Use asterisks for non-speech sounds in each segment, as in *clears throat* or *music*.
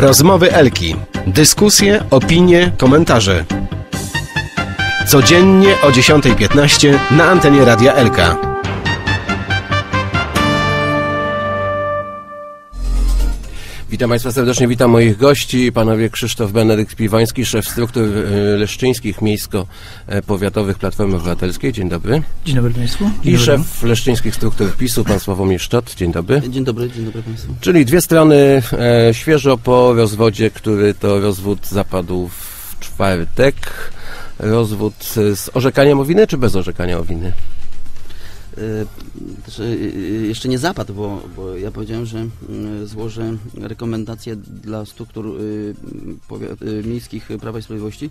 Rozmowy Elki. Dyskusje, opinie, komentarze. Codziennie o 10.15 na antenie Radia Elka. Witam Państwa serdecznie, witam moich gości, panowie Krzysztof Benedykt Piwański, szef struktur e, leszczyńskich miejsko-powiatowych Platformy Obywatelskiej. Dzień dobry. Dzień dobry Państwu. Dzień I dobry. szef leszczyńskich struktur PiSu, pan Sławomir Sztot. Dzień dobry. Dzień dobry, dzień dobry Państwu. Czyli dwie strony e, świeżo po rozwodzie, który to rozwód zapadł w czwartek. Rozwód e, z orzekaniem o winy, czy bez orzekania o winy? Też, e, e, jeszcze nie zapadł, bo, bo ja powiedziałem, że mm, złożę rekomendacje dla struktur miejskich Prawa i Sprawiedliwości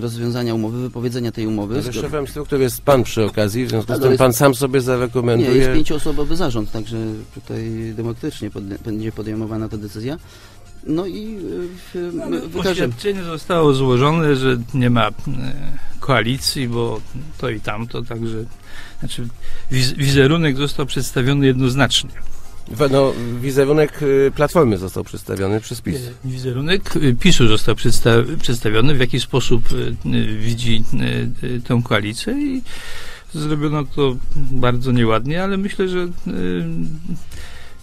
rozwiązania umowy, wypowiedzenia tej umowy. Ale szefem struktur jest pan przy okazji, w związku z Tak, tym pan sam sobie Nie, zarekomenduje. jest pięcioosobowy zarząd, także tutaj demokratycznie pod, będzie podejmowana ta decyzja. No i w, wykażemy. Oświadczenie zostało złożone, że nie ma koalicji, bo to i tamto, także znaczy wiz, wizerunek został przedstawiony jednoznacznie. No, wizerunek y, Platformy został przedstawiony przez PiS. E, Wizerunek e, PiSu został przedsta przedstawiony, w jaki sposób widzi tę koalicję i zrobiono to bardzo nieładnie, ale myślę, że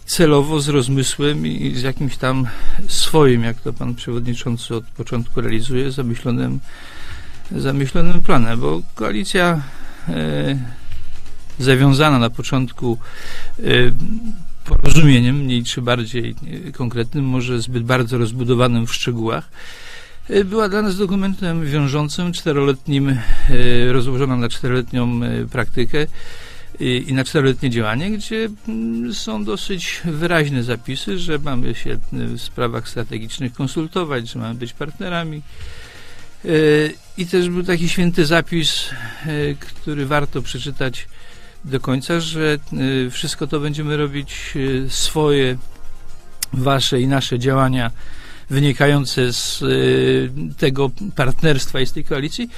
celowo, z rozmysłem i z jakimś tam swoim, jak to pan przewodniczący od początku realizuje, zamyślonym, zamyślonym planem, bo koalicja e, zawiązana na początku e, porozumieniem, mniej czy bardziej e, konkretnym, może zbyt bardzo rozbudowanym w szczegółach, była dla nas dokumentem wiążącym, czteroletnim, rozłożoną na czteroletnią praktykę i i na czteroletnie działanie, gdzie mm, są dosyć wyraźne zapisy, że mamy się w sprawach strategicznych konsultować, że mamy być partnerami. E, I też był taki święty zapis, e, który warto przeczytać do końca, że e, wszystko to będziemy robić swoje, wasze i nasze działania wynikające z tego partnerstwa i z tej koalicji,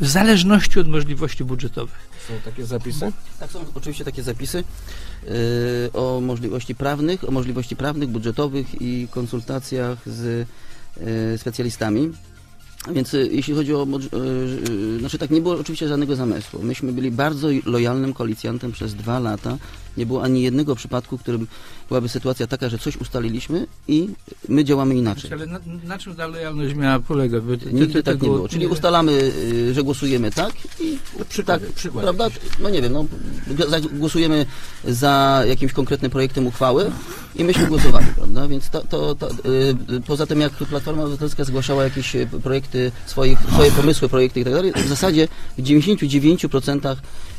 w zależności od możliwości budżetowych. Są takie zapisy? Tak, są oczywiście takie zapisy y, o możliwości prawnych, o możliwości prawnych, budżetowych i konsultacjach z y, specjalistami. Więc y, jeśli chodzi o, y, y, znaczy tak, nie było oczywiście żadnego zamysłu. Myśmy byli bardzo lojalnym koalicjantem przez dwa lata. Nie było ani jednego przypadku, w którym byłaby sytuacja taka, że coś ustaliliśmy i my działamy inaczej. Ale na, na czym ta lojalność miała polegać? Bo ty- Nigdy ty tak nie było. Czyli ustalamy, y, że głosujemy tak i Przykłady, tak, przykłady prawda? No nie wiem, no, głosujemy za jakimś konkretnym projektem uchwały i myśmy głosowali, prawda? Więc to, to, to, y, y, poza tym jak Platforma Obywatelska zgłaszała jakieś projekty, swoich, swoje pomysły, projekty i tak dalej, w zasadzie w 99%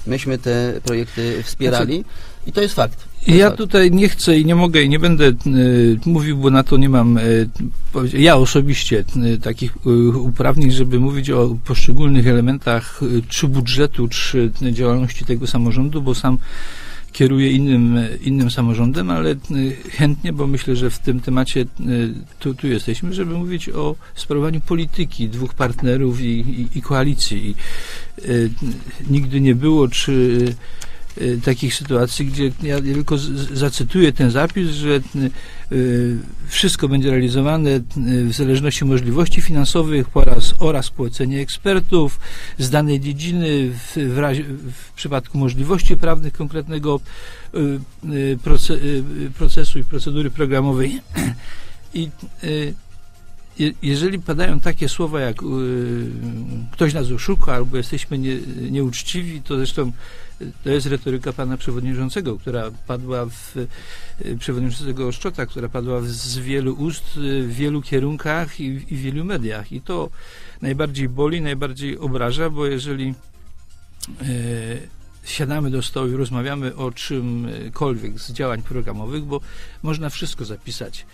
myśmy te projekty wspierali i to jest fakt. To Ja fakt. tutaj nie chcę i nie mogę i nie będę e, mówił, bo na to nie mam, powiedz- ja osobiście e, takich e, uprawnień, żeby mówić o poszczególnych elementach e, czy budżetu, czy działalności tego samorządu, bo sam kieruję innym, innym samorządem, ale e, chętnie, bo myślę, że w tym temacie e, tu, tu jesteśmy, żeby mówić o sprawowaniu polityki dwóch partnerów i, i, i koalicji. I, e, nigdy nie było, czy takich sytuacji, gdzie ja tylko zacytuję ten zapis, że y, wszystko będzie realizowane y, w zależności możliwości finansowych oraz, oraz ekspertów z danej dziedziny w, w, razie, w przypadku możliwości prawnych konkretnego y, y, proce, y, procesu i procedury programowej. *clears throat* I y, je- jeżeli padają takie słowa jak y, ktoś nas oszuka albo jesteśmy nie, nieuczciwi, to zresztą y, to jest retoryka pana przewodniczącego, która padła w y, przewodniczącego Szczota, która padła w- z wielu ust, y, w wielu kierunkach i, i w wielu mediach. I to najbardziej boli, najbardziej obraża, bo jeżeli e, siadamy do stołu i rozmawiamy o czymkolwiek z działań programowych, bo można wszystko zapisać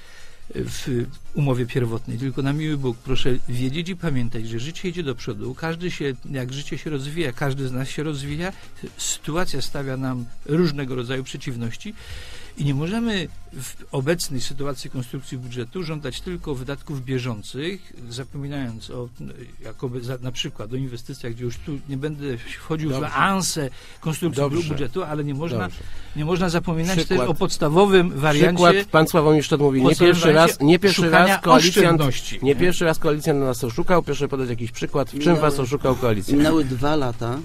w umowie pierwotnej. Tylko na miły Bóg proszę wiedzieć i pamiętać, że życie idzie do przodu. Każdy się, jak życie się rozwija, każdy z nas się rozwija. Sytuacja stawia nam różnego rodzaju przeciwności I nie możemy w obecnej sytuacji konstrukcji budżetu żądać tylko wydatków bieżących, zapominając o jakoby za, na przykład o inwestycjach, gdzie już tu nie będę wchodził Dobrze. w ansę konstrukcji Dobrze. budżetu, ale nie można, Dobrze. nie można zapominać Przykład- też o podstawowym wariancie Przykład, pan Sławomir Sztot mówi, nie pierwszy raz, nie pierwszy raz koalicjant, oszczędności. nie pierwszy raz koalicjant nas oszukał, proszę podać jakiś przykład, w czym Minęły- was oszukał koalicjant? Minęły dwa lata,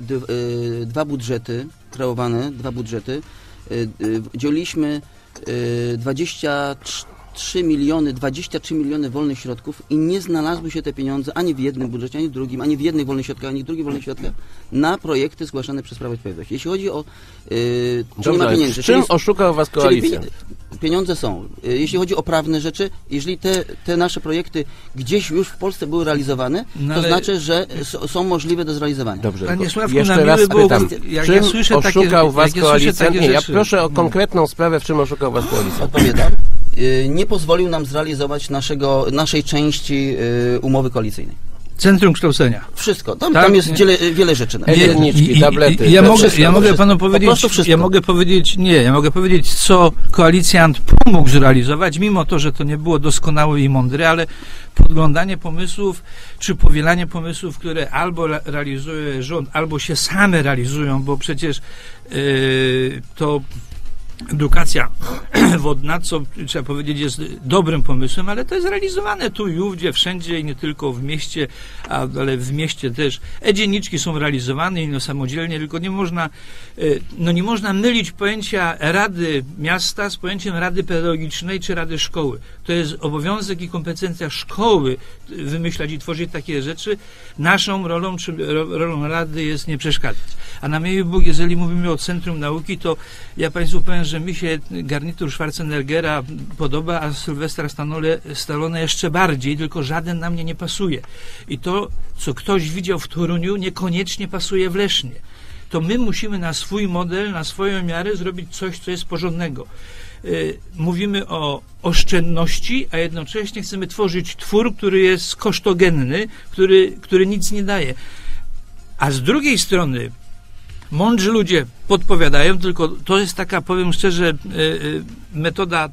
d, y, dwa budżety kreowane, dwa budżety. Y, y, dzieliliśmy y, 23 miliony, 23 miliony wolnych środków i nie znalazły się te pieniądze ani w jednym budżecie, ani w drugim, ani w jednych wolnych środkach, ani w drugich wolnych środkach na projekty zgłaszane przez Prawo i Sprawiedliwość. Jeśli chodzi o... Y, czy nie ma Dobrze, pieniędzy? czym czyli- oszukał was Czyli koalicjant? pienie- pieniądze są. Y, Jeśli chodzi o prawne rzeczy, jeżeli te, te nasze projekty gdzieś już w Polsce były realizowane, No to ale- znaczy, że s- są możliwe do zrealizowania. Dobrze, Panie Sławku, jeszcze na raz było- pytam, jak czym ja słyszę takie- oszukał jak was ja koalicjant? takie Nie, ja proszę o konkretną sprawę, w czym oszukał was koalicjant. Odpowiadam. Y, Nie pozwolił nam zrealizować naszego, naszej części y, umowy koalicyjnej. Centrum kształcenia. Wszystko. Tam, Tak, tam jest wiele, wiele rzeczy. Ej, Nie, Pierniczki, i- i- tablety, Ja mogę, wszystko, ja mogę wszystko. panu Po powiedzieć, wszystko. ja mogę powiedzieć, nie, ja mogę powiedzieć, co koalicjant pomógł zrealizować, mimo to, że to nie było doskonałe i mądre, ale podglądanie pomysłów, czy powielanie pomysłów, które albo re- realizuje rząd, albo się same realizują, bo przecież yy, to edukacja *clears throat* wodna, co trzeba powiedzieć jest dobrym pomysłem, ale to jest realizowane tu i ówdzie, wszędzie i nie tylko w mieście, ale w mieście też. E-dzienniczki są realizowane i no samodzielnie, tylko nie można, e, no nie można mylić pojęcia Rady Miasta z pojęciem Rady Pedagogicznej czy Rady Szkoły. To jest obowiązek i kompetencja szkoły wymyślać i tworzyć takie rzeczy. Naszą rolą, czy ro, rolą Rady jest nie przeszkadzać. A na miły Bóg, jeżeli mówimy o Centrum Nauki, to ja Państwu powiem, że mi się garnitur Schwarzeneggera podoba, a Sylwestra Stallone jeszcze bardziej, tylko żaden na mnie nie pasuje. I to, co ktoś widział w Toruniu, niekoniecznie pasuje w Lesznie. To my musimy na swój model, na swoją miarę zrobić coś, co jest porządnego. Y, Mówimy o oszczędności, a jednocześnie chcemy tworzyć twór, który jest kosztogenny, który, który nic nie daje. A z drugiej strony mądrzy ludzie podpowiadają, tylko to jest taka, powiem szczerze, y, y, metoda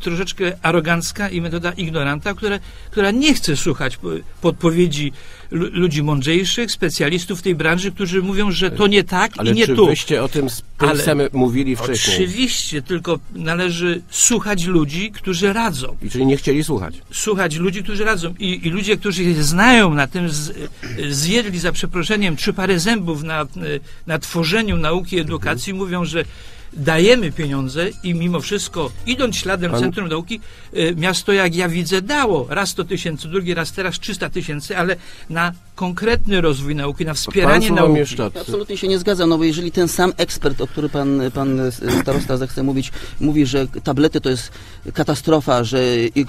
troszeczkę arogancka i metoda ignoranta, która, która nie chce słuchać po- podpowiedzi lu- ludzi mądrzejszych, specjalistów tej branży, którzy mówią, że to nie tak Ale i nie czy tu. wyście o tym z mówili wcześniej? Oczywiście, tylko należy słuchać ludzi, którzy radzą. I czyli nie chcieli słuchać. Słuchać ludzi, którzy radzą. I, i ludzie, którzy się znają na tym, z, zjedli za przeproszeniem trzy pary zębów na, na tworzeniu nauki i edukacji, mówią, że dajemy pieniądze i mimo wszystko, idąc śladem Pan- Centrum Nauki, y, miasto, jak ja widzę, dało raz 100 tysięcy, drugi raz teraz 300 tysięcy, ale na konkretny rozwój nauki, na wspieranie nauki. Ja Absolutnie się nie zgadzam, no bo jeżeli ten sam ekspert, o który pan, pan starosta zechce mówić, mówi, że tablety to jest katastrofa, że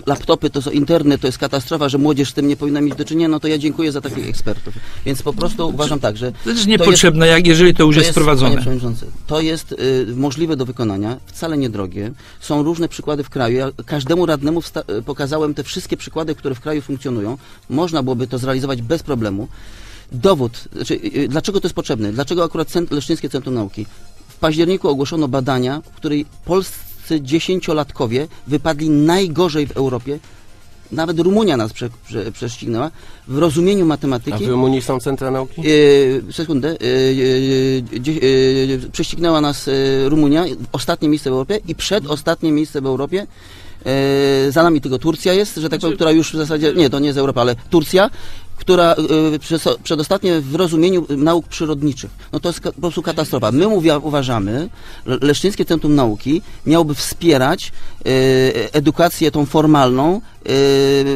laptopy to są internet, to jest katastrofa, że młodzież z tym nie powinna mieć do czynienia, no to ja dziękuję za takich ekspertów. Więc po prostu uważam tak, że To jest niepotrzebne, jak jeżeli to już to jest Panie wprowadzone. Przewodniczący, to jest y, możliwe do wykonania, wcale niedrogie. Są różne przykłady w kraju. Ja każdemu radnemu y, pokazałem te wszystkie przykłady, które w kraju funkcjonują. Można byłoby to zrealizować bez problemu. Dowód, znaczy, y, dlaczego to jest potrzebne? Dlaczego akurat Cent- Leszczyńskie Centrum Nauki? W październiku ogłoszono badania, w której polscy dziesięciolatkowie wypadli najgorzej w Europie. Nawet Rumunia nas prze, prze, prześcignęła w rozumieniu A matematyki. w Rumunii są centra nauki? E, sekundę. Dzie- e, prześcignęła nas Rumunia, ostatnie miejsce w Europie i przedostatnie miejsce w Europie. E, za nami tylko Turcja jest, że tak powiem, która już w zasadzie, nie, to nie z Europy, ale Turcja, która e, przez, przedostatnie w rozumieniu nauk przyrodniczych. No to jest po prostu katastrofa. My mówia, uważamy, Le- Leszczyńskie Centrum Nauki miałoby wspierać e, edukację tą formalną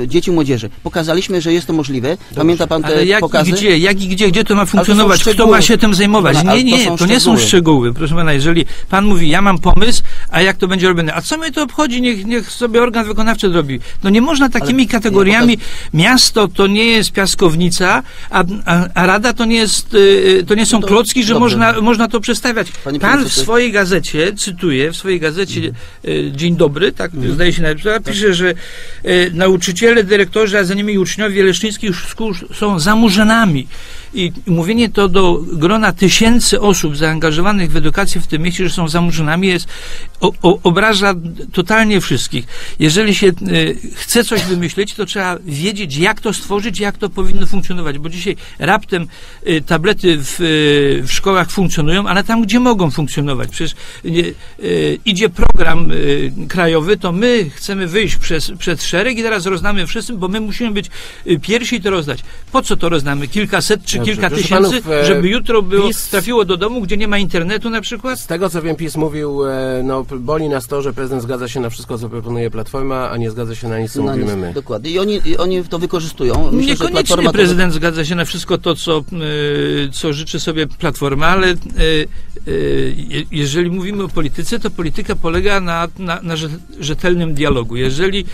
dzieci i młodzieży. Pokazaliśmy, że jest to możliwe. Pamięta pan te Ale jak pokazy? i gdzie, jak i gdzie, gdzie to ma to funkcjonować? Kto szczegóły. ma się tym zajmować? Ale- ale Nie, to nie, są to nie są szczegóły. Proszę pana, jeżeli pan mówi, ja mam pomysł, a jak to będzie robione? A co mnie to obchodzi? Niech, niech sobie organ wykonawczy robi. No nie można takimi nie, kategoriami. Miasto to nie jest piaskownica, a, a, a rada to nie jest, y, to nie są to klocki, że dobrze. można, można to przestawiać. Panie Pan w swojej gazecie, cytuję, w swojej gazecie y, Dzień Dobry, tak zdaje się napisać, pisze, że y, e, nauczyciele, dyrektorzy, a za nimi uczniowie leszczyńskich szkół są zamurzynami. I mówienie to do grona tysięcy osób zaangażowanych w edukację w tym mieście, że są zamurzynami, jest, o, o, obraża totalnie wszystkich. Jeżeli się e, chce coś wymyślić, to trzeba wiedzieć, jak to stworzyć, jak to powinno funkcjonować, bo dzisiaj raptem e, tablety w, e, w szkołach funkcjonują, ale tam, gdzie mogą funkcjonować. Przecież e, e, idzie program e, krajowy, to my chcemy wyjść przez, przed szereg i teraz rozdamy wszystkim, bo my musimy być e, pierwsi i to rozdać. Po co to rozdamy? Kilkaset czy Dobrze, kilka proszę tysięcy, panów, e, żeby jutro było, PiS- trafiło do domu, gdzie nie ma internetu na przykład? Z tego co wiem, PiS mówił, e, no boli nas to, że prezydent zgadza się na wszystko, co proponuje Platforma, a nie zgadza się na nic, co Na mówimy nic, my. Dokładnie. I oni, i oni to wykorzystują. Myślę, że Niekoniecznie Platforma prezydent zgadza się na wszystko to, co, y, co życzy sobie Platforma, ale y, y, je- jeżeli mówimy o polityce, to polityka polega na, na, na rze- rzetelnym dialogu. Jeżeli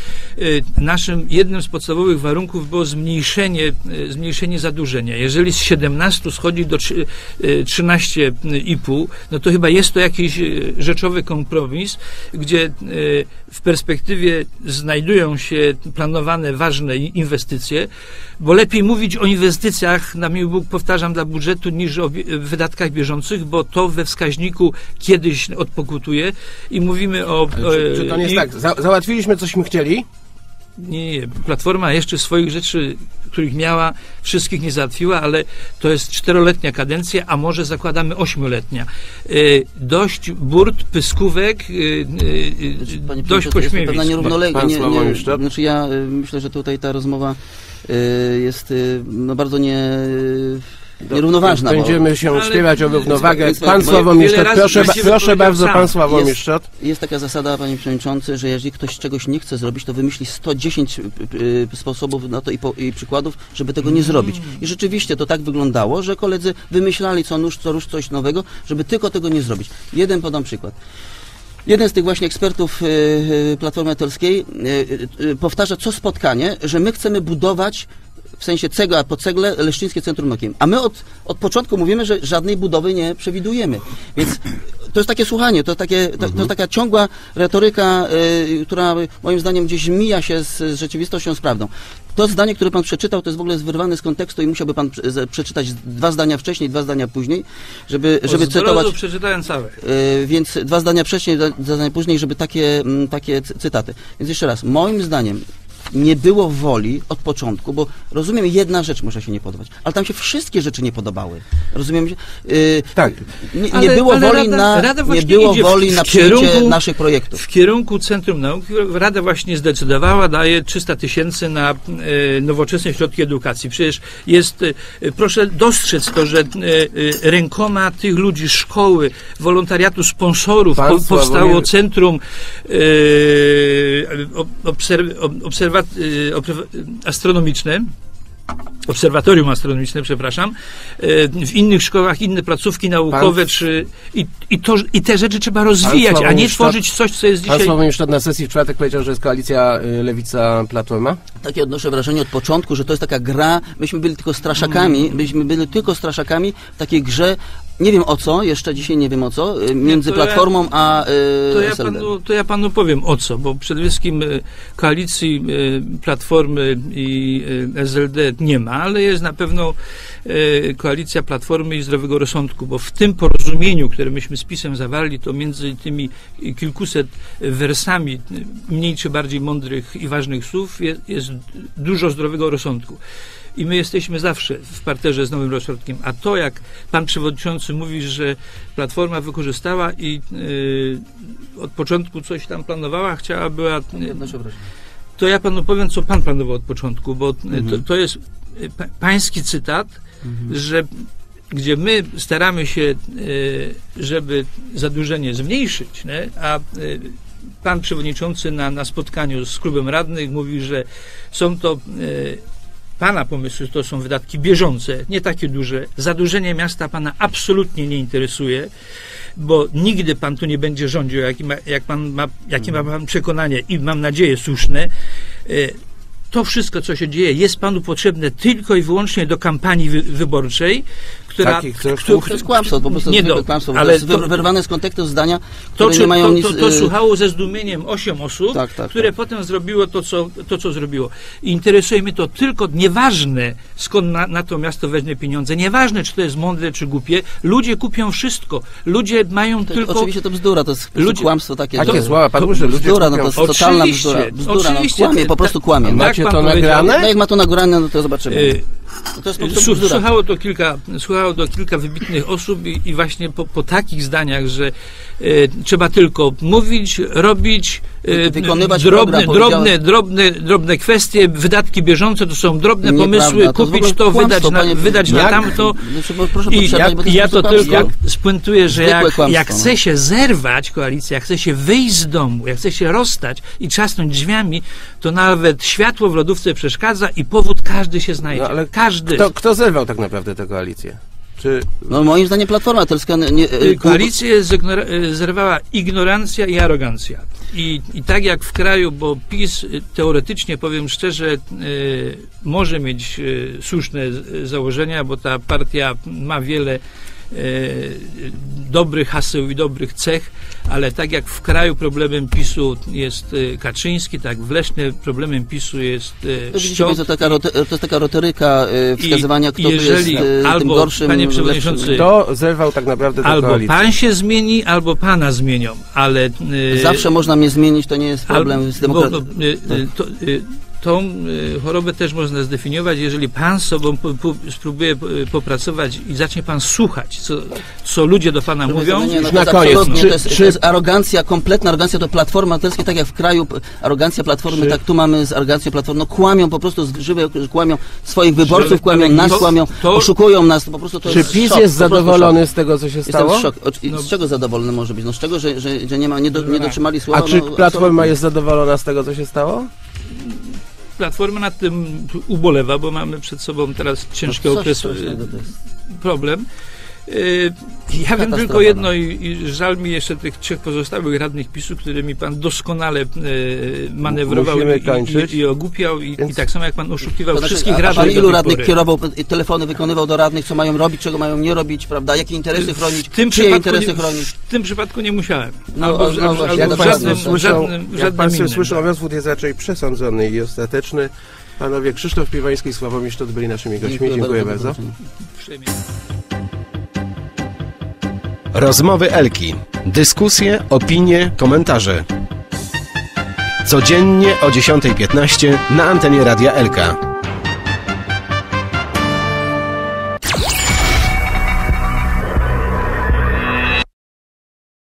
naszym jednym z podstawowych warunków było zmniejszenie, zmniejszenie zadłużenia, jeżeli z 17 schodzi do trzy- y, 13,5, no to chyba jest to jakiś rzeczowy kompromis, gdzie w perspektywie znajdują się planowane ważne inwestycje, bo lepiej mówić o inwestycjach, na miły Bóg powtarzam, dla budżetu, niż o wydatkach bieżących, bo to we wskaźniku kiedyś odpokutuje i mówimy o... Czy, czy to nie e, jest i- tak? Za, załatwiliśmy, cośmy chcieli? Nie, nie, Platforma jeszcze swoich rzeczy, których miała, wszystkich nie załatwiła, ale to jest czteroletnia kadencja, a może zakładamy ośmioletnia. E, Dość burt, pyskówek, e, e, Znaczy, Panie dość pewna pośmiewisk. nierównolegle. Pan Nie, nie, znaczy ja myślę, że tutaj ta rozmowa y, jest y, no, bardzo nie, nierównoważna. bo- Będziemy się Ale- śpiewać o równowagę. Pan bo Sławomir Sztot, proszę, proszę bardzo, sam. pan Sławomir Jest- Sztot. Jest taka zasada, panie przewodniczący, że jeżeli ktoś czegoś nie chce zrobić, to wymyśli 110 y, y, sposobów na to i, po, i przykładów, żeby tego nie zrobić. I rzeczywiście to tak wyglądało, że koledzy wymyślali co nóż, co róż coś nowego, żeby tylko tego nie zrobić. Jeden podam przykład. Jeden z tych właśnie ekspertów y, y, Platformy Obywatelskiej y, y, powtarza co spotkanie, że my chcemy budować w sensie cegła po cegle Leszczyńskie Centrum Nauki. A my od, od początku mówimy, że żadnej budowy nie przewidujemy. Więc to jest takie słuchanie, to, takie, to, to taka ciągła retoryka, y, która moim zdaniem gdzieś mija się z, z rzeczywistością, z prawdą. To zdanie, które pan przeczytał, to jest w ogóle wyrwane z kontekstu i musiałby pan przeczytać dwa zdania wcześniej, dwa zdania później, żeby, żeby cytować. przeczytałem całe. Yy, więc dwa zdania wcześniej, dwa zdania później, żeby takie, mm, takie cy- cytaty. Więc jeszcze raz, moim zdaniem nie było woli od początku, bo rozumiem, jedna rzecz może się nie podobać, ale tam się wszystkie rzeczy nie podobały. Rozumiem? Yy, Tak. nie, nie Ale- było ale woli Rada- na, Rada nie było woli w na przyjęcie naszych projektów. W kierunku Centrum Nauki Rada właśnie zdecydowała, daje 300 tysięcy na e, nowoczesne środki edukacji. Przecież jest, e, proszę dostrzec to, że e, e, rękoma tych ludzi, szkoły, wolontariatu, sponsorów po, powstało Sławomir- Centrum e, ob- obserw, obserwa, e, obserw, astronomiczne. Obserwatorium astronomiczne, przepraszam. E, W innych szkołach inne placówki naukowe, Pan- czy, i, i, to, i te rzeczy trzeba rozwijać, a nie tworzyć coś, co jest Pan dzisiaj... Sławomir Sztot na sesji w czwartek powiedział, że jest koalicja y, Lewica-Platforma. Takie odnoszę wrażenie od początku, że to jest taka gra, myśmy byli tylko straszakami, myśmy byli tylko straszakami w takiej grze, nie wiem o co, jeszcze dzisiaj nie wiem o co, y, między to ja- Platformą a y, To ja, SLD. panu, to ja panu powiem o co, bo przede wszystkim e, koalicji e, Platformy i SLD nie ma, ale jest na pewno koalicja Platformy i Zdrowego Rozsądku, bo w tym porozumieniu, które myśmy z PiSem zawarli, to między tymi kilkuset wersami mniej czy bardziej mądrych i ważnych słów jest, jest dużo zdrowego rozsądku. I my jesteśmy zawsze w parterze z Nowym Rozsądkiem. A to, jak pan przewodniczący mówi, że Platforma wykorzystała i y, od początku coś tam planowała, chciała była. Takie odnoszę wrażenie. To ja panu powiem, co pan planował od początku, bo y, to, Mhm. to jest y, pa, pański cytat, że gdzie my staramy się, y, żeby zadłużenie zmniejszyć, nie? a y, pan przewodniczący na, na spotkaniu z klubem radnych mówi, że są to y, pana pomysły, to są wydatki bieżące, nie takie duże. Zadłużenie miasta pana absolutnie nie interesuje, bo nigdy pan tu nie będzie rządził, jak, ma, jak pan ma, jakie ma pan przekonanie i mam nadzieję słuszne. Y, to wszystko, co się dzieje, jest panu potrzebne tylko i wyłącznie do kampanii wy, wyborczej, która. Takich, któ- To jest kłamstwo, po prostu Nie, zwykłe no, kłamstwo, ale to to- wyrwane z kontekstu zdania, To, które czy, nie mają to, nic... to, to y, słuchało ze zdumieniem 8 osób, Tak, tak, które tak. potem zrobiło to co, to, co zrobiło. Interesuje mnie to tylko, nieważne skąd na, na to miasto weźmie pieniądze, nieważne czy to jest mądre czy głupie, ludzie kupią wszystko. Ludzie mają to, tylko... Oczywiście to bzdura, to jest Ludzie- kłamstwo takie. Takie że- słowa że ludzie Bzdura, no to jest totalna bzdura. bzdura no, oczywiście, kłamie, po prostu tak- kłamie. tak No. Macie pan to nagrane? No jak ma to nagrane, no to zobaczymy. Y, No to. Słuchało to kilka, słuchało to kilka wybitnych osób i, i właśnie po, po takich zdaniach, że e, trzeba tylko mówić, robić, Wykonywać drobne, program, drobne, drobne, drobne kwestie, wydatki bieżące to są drobne Nieprawda, pomysły, kupić to, kłamstwo, wydać na, wydać na tamto. Proszę I ja, bo to ja to tylko spuentuję, że jak, kłamstwo, jak no. chce się zerwać koalicja, jak chce się wyjść z domu, jak chce się rozstać i trzasnąć drzwiami, to nawet światło w lodówce przeszkadza i powód każdy się znajdzie. No, ale każdy. Kto, kto zerwał tak naprawdę tę koalicję? Czy No moim zdaniem Platforma Obywatelska nie... Y, y, Koalicję y, zerwała ignorancja i arogancja. I, I tak jak w kraju, bo PiS y, teoretycznie, powiem szczerze, y, może mieć y, słuszne założenia, bo ta partia ma wiele dobrych haseł i dobrych cech, ale tak jak w kraju problemem PiSu jest y, Kaczyński, tak w Lesznie problemem PiSu jest To, widzicie, Szczot. to, taka, to jest taka roteryka wskazywania, kto jeżeli jest y, tym albo, gorszym, panie przewodniczący, kto zerwał tak naprawdę Albo koalicję? pan się zmieni, albo pana zmienią, ale... Zawsze można mnie zmienić, to nie jest problem Al- z demokracją. bo, bo, to, tą y, chorobę też można zdefiniować, jeżeli pan z sobą po, po, spróbuje y, popracować i zacznie pan słuchać, co, co ludzie do pana mówią. Nie, no na jest koniec. Czy- to, jest, czy- to jest arogancja, kompletna arogancja, to Platforma Obywatelska, tak jak w kraju arogancja Platformy, Czy- tak tu mamy z arogancją Platformy. No kłamią po prostu, z żywe, kłamią swoich wyborców, kłamią ale nas, to- kłamią, to- oszukują nas, to po prostu to Czy jest PiS szok, jest zadowolony szok. z tego, co się Jestem stało? w szoku. O- i No. Z czego zadowolony może być? No z czego, że, że, że nie ma, nie, do, nie dotrzymali słowa? A czy no, Platforma absolutnie. jest zadowolona z tego, co się stało? Platforma nad tym ubolewa, bo mamy przed sobą teraz ciężki No okres, problem. Y, Ja wiem tylko jedno no. i, i żal mi jeszcze tych trzech pozostałych radnych PiSu, którymi pan doskonale y, manewrował i, i, i ogłupiał i, Więc- i tak samo jak pan oszukiwał znaczy, wszystkich radnych pan ilu radnych pory. kierował, telefony wykonywał do radnych, co mają robić, czego mają nie robić, prawda? Jakie interesy chronić, W tym, czyje przypadku interesy nie, chronić? w tym przypadku nie musiałem. No, albo, no albo, właśnie, albo Jak w Państwo żadnym, samo. w żadnym, w jak żadnym Państwo innym. słyszą, rozwód jest raczej przesądzony i ostateczny. Panowie Krzysztof Piwański i Sławomir Sztot byli naszymi gośćmi. Dziękuję, bardzo. zaproszenie. Rozmowy Elki. Dyskusje, opinie, komentarze. Codziennie o 10.15 na antenie Radia Elka.